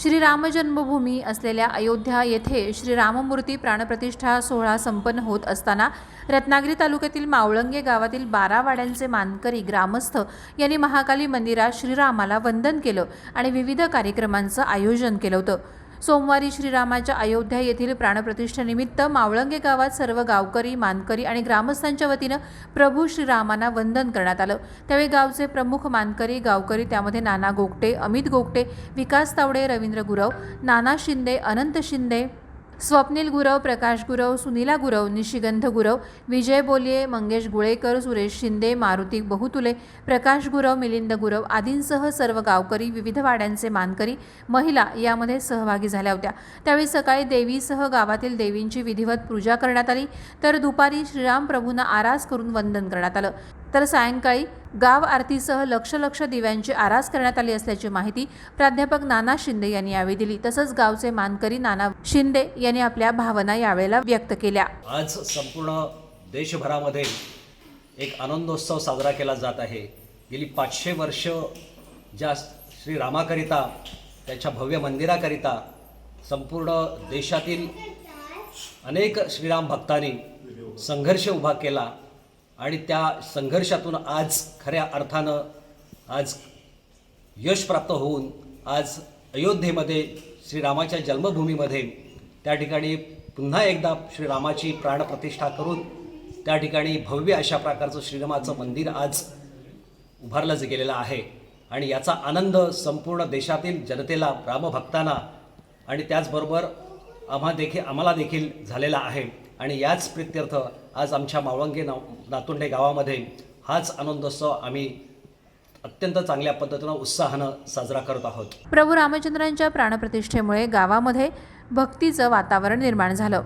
श्रीराम जन्मभूमी असलेल्या अयोध्या येथे श्रीराममूर्ती प्राणप्रतिष्ठा सोहळा संपन्न होत असताना रत्नागिरी तालुक्यातील मावळंगे गावातील बारा वाड्यांचे मानकरी ग्रामस्थ यांनी महाकाली मंदिरात श्रीरामाला वंदन केलं आणि विविध कार्यक्रमांचं आयोजन केलं होतं. सोमवारी श्रीरामाच्या अयोध्या येथील प्राणप्रतिष्ठेनिमित्त मावळंगे गावात सर्व गावकरी मानकरी आणि ग्रामस्थांच्या वतीनं प्रभू श्रीरामांना वंदन करण्यात आलं. त्यावेळी गावचे प्रमुख मानकरी गावकरी त्यामध्ये नाना गोगटे अमित गोगटे विकास तावडे रवींद्र गुरव नाना शिंदे अनंत शिंदे स्वप्नील गुरव प्रकाश गुरव सुनीला गुरव निशिगंध गुरव विजय बोलिये मंगेश गुळेकर सुरेश शिंदे मारुती बहुतुले प्रकाश गुरव मिलिंद गुरव आदींसह सर्व गावकरी विविध वाड्यांचे मानकरी महिला यामध्ये सहभागी झाल्या होत्या. त्यावेळी सकाळी देवीसह गावातील देवींची विधिवत पूजा करण्यात आली. तर दुपारी श्रीराम प्रभूंना आरास करून वंदन करण्यात आलं. तर सायंकाळी गाव आरतीसह लक्ष लक्ष दिव्यांची आरास करण्यात आली असल्याची माहिती प्राध्यापक नाना शिंदे यांनी यावेळी दिली. तसंच गावचे मानकरी नाना शिंदे यांनी आपल्या भावना यावेळेला व्यक्त केल्या. आज संपूर्ण देशभरामध्ये एक आनंदोत्सव साजरा केला जात आहे. गेली पाचशे वर्ष ज्या श्रीरामाकरिता त्याच्या भव्य मंदिराकरिता संपूर्ण देशातील अनेक श्रीराम भक्तांनी संघर्ष उभा केला. आणि त्या संघर्षातून आज खऱ्या अर्थानं आज यश प्राप्त होऊन आज अयोध्येमध्ये श्रीरामाच्या जन्मभूमीमध्ये त्या ठिकाणी पुन्हा एकदा श्रीरामाची प्राणप्रतिष्ठा करून त्या ठिकाणी भव्य अशा प्रकारचं श्रीरामाचं मंदिर आज उभारलं गेलेलं आहे. आणि याचा आनंद संपूर्ण देशातील जनतेला रामभक्तांना आणि त्याचबरोबर आम्हा देखील आम्हाला देखील झालेला आहे. आणि याच प्रित्यर्थ आज आमच्या मावळंगे नाव नातुंडे गावामध्ये हाच आनंदोत्सव आम्ही अत्यंत चांगल्या पद्धतीनं उत्साहानं साजरा करत आहोत. प्रभू रामचंद्रांच्या प्राणप्रतिष्ठेमुळे गावामध्ये भक्तीचं वातावरण निर्माण झालं.